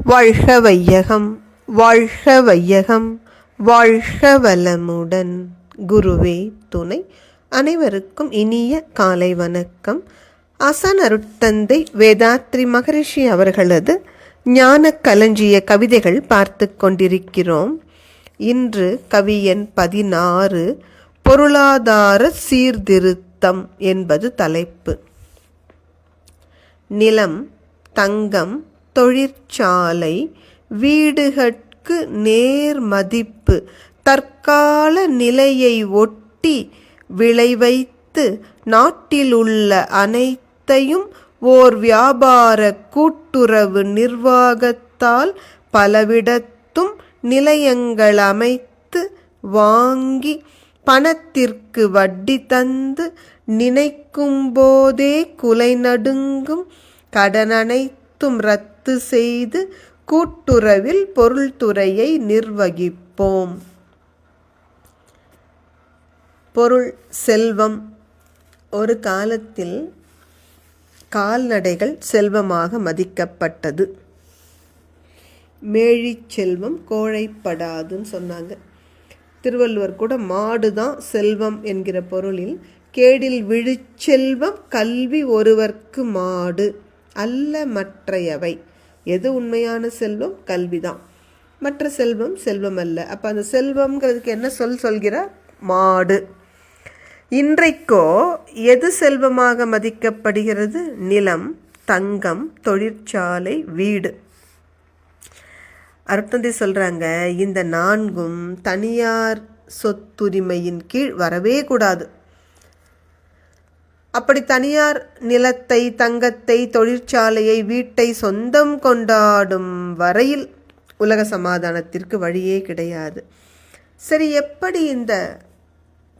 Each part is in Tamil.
வாழ்க வையகம் வாழ்க வையகம் வாழ்க வளமுடன். குருவே துணை அனைவருக்கும் இனிய காலை வணக்கம். அசன் அருட்தந்தை வேதாத்ரி மகரிஷி அவர்களது ஞான களஞ்சிய கவிதைகள் பார்த்து கொண்டிருக்கிறோம். இன்று கவியன் பதினாறு பொருளாதார சீர்திருத்தம் என்பது தலைப்பு. நிலம் தங்கம் தொழிற்சாலை வீடுகட்கு நேர் மதிப்பு தற்கால நிலையை ஒட்டி விளைவைத்து நாட்டிலுள்ள அனைத்தையும் ஓர் வியாபார கூட்டுறவு நிர்வாகத்தால் பலவிடத்தும் நிலையங்கள் அமைத்து வாங்கி பணத்திற்கு வட்டி தந்து நினைக்கும் போதே குலை நடுங்கும் ரத்து செய்து கூட்டுறவில் பொருள்துறையை நிர்வகிப்போம். பொருள் செல்வம். ஒரு காலத்தில் கால்நடைகள் செல்வமாக மதிக்கப்பட்டது. மேழிச் செல்வம் கோழைப்படாதுன்னு சொன்னாங்க. திருவள்ளுவர் கூட மாடு தான் செல்வம் என்கிற பொருளில் கேடில் விழுச்செல்வம் கல்வி ஒருவர்க்கு மாடு அல்ல மற்றையவை. எது உண்மையான செல்வம்? கல்விதான். மற்ற செல்வம் செல்வம் அல்ல அப்போ அந்த செல்வம்ங்கிறதுக்கு என்ன சொல் சொல்கிறார் மாடு. இன்றைக்கோ எது செல்வமாக மதிக்கப்படுகிறது? நிலம் தங்கம் தொழிற்சாலை வீடு. அருட்தந்தை சொல்கிறாங்க இந்த நான்கும் தனியார் சொத்துரிமையின் கீழ் வரவே கூடாது. அப்படி தனியார் நிலத்தை தங்கத்தை தொழிற்சாலையை வீட்டை சொந்தம் கொண்டாடும் வரையில் உலக சமாதானத்திற்கு வழியே கிடையாது. சரி எப்படி இந்த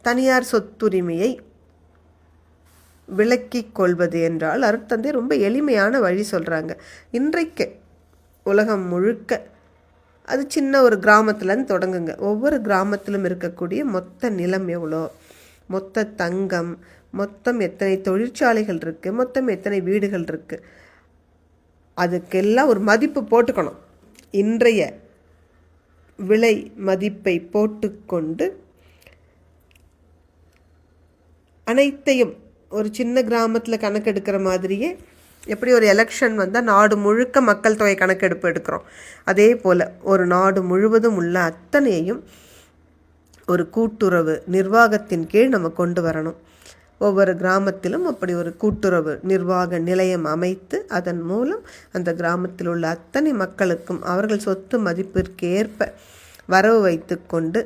தனியார் சொத்துரிமையை விளக்கிக் கொள்வது என்றால் அருட்தந்தை ரொம்ப எளிமையான வழி சொல்கிறாங்க இன்றைக்கு உலகம் முழுக்க அது சின்ன ஒரு கிராமத்துலேருந்து தொடங்குங்க. ஒவ்வொரு கிராமத்திலும் இருக்கக்கூடிய மொத்த நிலம் எவ்வளோ? மொத்த தங்கம் மொத்தம் எத்தனை தொழிற்சாலைகள் இருக்குது மொத்தம் எத்தனை வீடுகள் இருக்குது அதுக்கெல்லாம் ஒரு மதிப்பு போட்டுக்கணும். இன்றைய விலை மதிப்பை போட்டுக்கொண்டு அனைத்தையும் ஒரு சின்ன கிராமத்தில் கணக்கெடுக்கிற மாதிரியே எப்படி ஒரு எலெக்ஷன் வந்தால் நாடு முழுக்க மக்கள் தொகை கணக்கெடுப்பு எடுக்கிறோம். அதே போல் ஒரு நாடு முழுவதும் உள்ள அத்தனையையும் ஒரு கூட்டுறவு நிர்வாகத்தின் கீழ் நம்ம கொண்டு வரணும். ஒவ்வொரு கிராமத்திலும் அப்படி ஒரு கூட்டுறவு நிர்வாக நிலையம் அமைத்து அதன் மூலம் அந்த கிராமத்தில் உள்ள அத்தனை மக்களுக்கும் அவர்கள் சொத்து மதிப்பிற்கு ஏற்ப வரவு வைத்து கொண்டு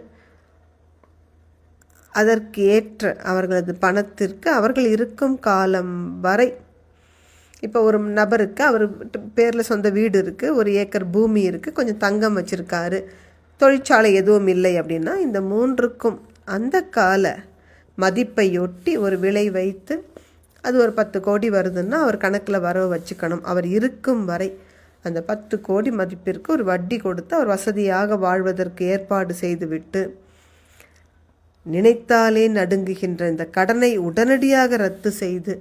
அதற்கு ஏற்ற அவர்களது பணத்திற்கு அவர்கள் இருக்கும் காலம் வரை இப்போ ஒரு நபருக்கு அவர் பேரில் சொந்த வீடு இருக்குது ஒரு ஏக்கர் பூமி இருக்குது கொஞ்சம் தங்கம் வச்சுருக்காரு தொழிற்சாலை எதுவும் இல்லை அப்படின்னா இந்த மூன்றுக்கும் அந்த கால மதிப்பையொட்டி ஒரு விலை வைத்து அது ஒரு பத்து கோடி வருதுன்னா அவர் கணக்கில் வரவு வச்சுக்கணும். அவர் இருக்கும் வரை அந்த பத்து கோடி மதிப்பிற்கு ஒரு வட்டி கொடுத்து அவர் வசதியாக வாழ்வதற்கு ஏற்பாடு செய்துவிட்டு நினைத்தாலே நடுங்குகின்ற இந்த கடனை உடனடியாக ரத்து செய்து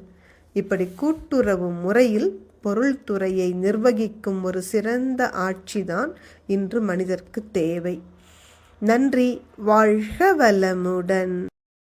இப்படி கூட்டுறவு முறையில் பொருள்துறையை நிர்வகிக்கும் ஒரு சிறந்த ஆட்சிதான் இன்று மனிதர்க்கு தேவை. நன்றி. வாழ்க வளமுடன்.